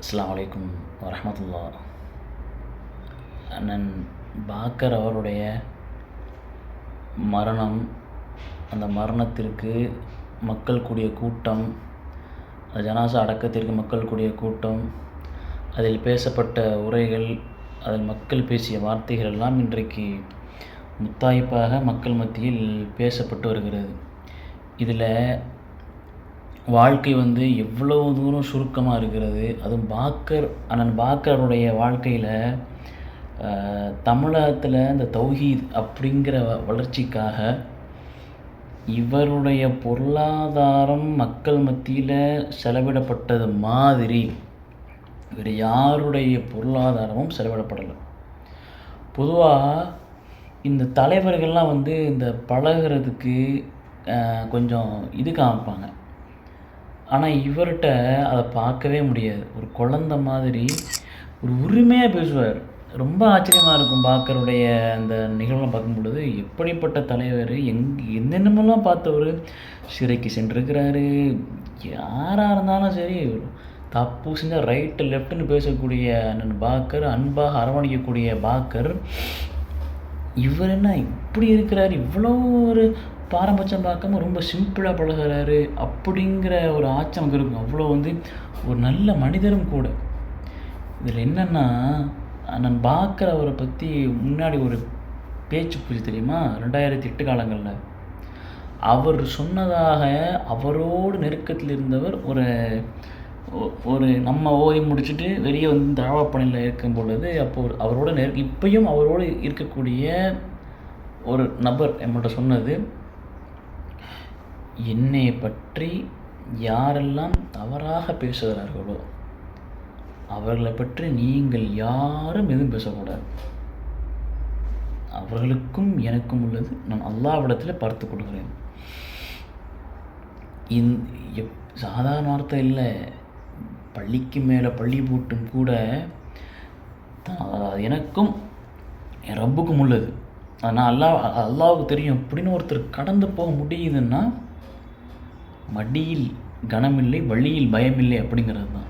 அஸ்லாம் வலைக்கும் வரமத்துல்லா அண்ணன் பாக்கர் அவருடைய மரணம் அந்த மரணத்திற்கு மக்கள் கூடிய கூட்டம் அந்த ஜனாசா அடக்கத்திற்கு மக்கள் கூடிய கூட்டம் அதில் பேசப்பட்ட உரைகள் அதில் மக்கள் பேசிய வார்த்தைகள் எல்லாம் இன்றைக்கு முத்தாய்ப்பாக மக்கள் மத்தியில் பேசப்பட்டு வருகிறது. இதில் வாழ்க்கை வந்து எவ்வளோ தூரம் சுருக்கமாக இருக்கிறது? அதுவும் பாக்கர் அண்ணன் பாக்கருடைய வாழ்க்கையில் தமிழகத்தில் இந்த தௌஹீத் அப்படிங்கிற வ- வளர்ச்சிக்காக இவருடைய பொருளாதாரம் மக்கள் மத்தியில் செலவிடப்பட்டது மாதிரி வேறு யாருடைய பொருளாதாரமும் செலவிடப்படலை. பொதுவாக இந்த தலைவர்கள்லாம் வந்து இந்த பழகுறதுக்கு கொஞ்சம் இது காமிப்பாங்க. ஆனால் இவர்கிட்ட அதை பார்க்கவே முடியாது. ஒரு குழந்த மாதிரி ஒரு உரிமையாக பேசுவார். ரொம்ப ஆச்சரியமாக இருக்கும் பார்க்கருடைய அந்த நிகழ்வுலாம் பார்க்கும் பொழுது எப்படிப்பட்ட தலைவர் எங் என்னென்னமெல்லாம் பார்த்தவர் சிறைக்கு சென்றிருக்கிறாரு யாராக இருந்தாலும் சரி தப்பு செஞ்சால் ரைட்டு லெஃப்ட்டுன்னு பேசக்கூடிய அண்ணன் பாக்கர் அன்பாக அரவணைக்கக்கூடிய பாக்கர். இவர் என்ன இப்படி இருக்கிறார்? இவ்வளோ ஒரு பாரபட்சம் பார்க்காம ரொம்ப சிம்பிளாக பழகுறாரு அப்படிங்கிற ஒரு ஆச்சம் இருக்கும். அவ்வளோ வந்து ஒரு நல்ல மனிதரும் கூட. இதில் என்னென்னா நான் பார்க்குற அவரை பற்றி முன்னாடி ஒரு பேச்சு புரிஞ்சு தெரியுமா? ரெண்டாயிரத்தி எட்டு காலங்களில். அவர் சொன்னதாக அவரோடு நெருக்கத்தில் இருந்தவர் ஒரு ஒரு நம்ம ஓதி முடிச்சுட்டு வெளியே வந்து தாவா பணியில் இருக்கும் பொழுது அப்போ அவரோட நெரு இப்பயும் அவரோடு இருக்கக்கூடிய ஒரு நபர் நம்மள்ட்ட சொன்னது. என்னை பற்றி யாரெல்லாம் தவறாக பேசுகிறார்களோ அவர்களை பற்றி நீங்கள் யாரும் எதுவும் பேசக்கூடாது. அவர்களுக்கும் எனக்கும் உள்ளது. நான் அல்லாவிடத்தில் பார்த்து கொள்கிறேன். இந் எப் சாதாரண வார்த்தை இல்லை. பள்ளிக்கு மேலே பள்ளி போட்டும் கூட எனக்கும் என் ரப்புக்கும் உள்ளது. ஆனால் அல்லாஹ் அல்லாவுக்கு தெரியும். அப்படின்னு ஒருத்தர் கடந்து போக முடியுதுன்னா மடியில் கனமில்லை வழியில் பயமில்லை அப்படிங்கிறது தான்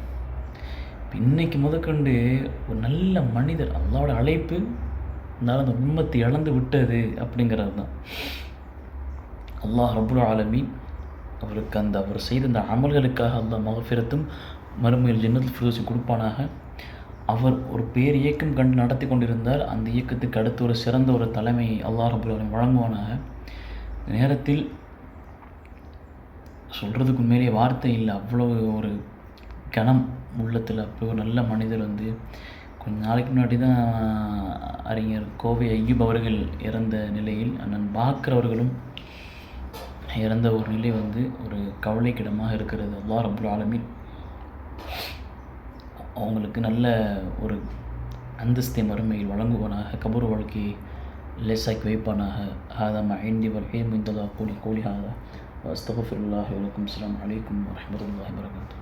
இப்ப இன்னைக்கு முதற்கொண்டு ஒரு நல்ல மனிதர் அல்லாவோட அழைப்பு இருந்தாலும் அந்த உண்மத்தை இழந்து விட்டது அப்படிங்கிறது தான் அல்லாஹ் ரபுல் ஆலமீன் அவருக்கு அந்த அவர் செய்த அந்த அமல்களுக்காக அந்த மகஃபிரத்தும் மறுமையில் ஜன்னத்தில் ஃபிரோசி கொடுப்பானாக. அவர் ஒரு பேர் இயக்கம் கண்டு நடத்தி கொண்டிருந்தார். அந்த இயக்கத்துக்கு அடுத்து ஒரு சிறந்த ஒரு தலைமை அல்லாஹ் ரபுல் ஆலமீன் வழங்குவானாக. நேரத்தில் சொல்கிறதுக்கு உண்மையிலேயே வார்த்தை இல்லை. அவ்வளோ ஒரு கணம் உள்ளத்தில் அப்படி ஒரு நல்ல மனிதர் வந்து கொஞ்ச நாளைக்கு முன்னாடி தான் அறிஞர் கோவை ஐயூப் அவர்கள் இறந்த நிலையில் அண்ணன் பாக்கர் அவர்களும் இறந்த ஒரு நிலை வந்து ஒரு கவலைக்கிடமாக இருக்கிறது. அல்லா ரபுல் ஆலமீன் அவங்களுக்கு நல்ல ஒரு அந்தஸ்தை மறுமையில் வழங்குவானாக கபூர் வாழ்க்கையை லேசாக்கி வைப்பானாக. ஹாதா மைண்டி வல் ஹே மிந்தலா கூலி கூலி ஹாதா. وأستغفر الله ولكم السلام عليكم ورحمة الله وبركاته.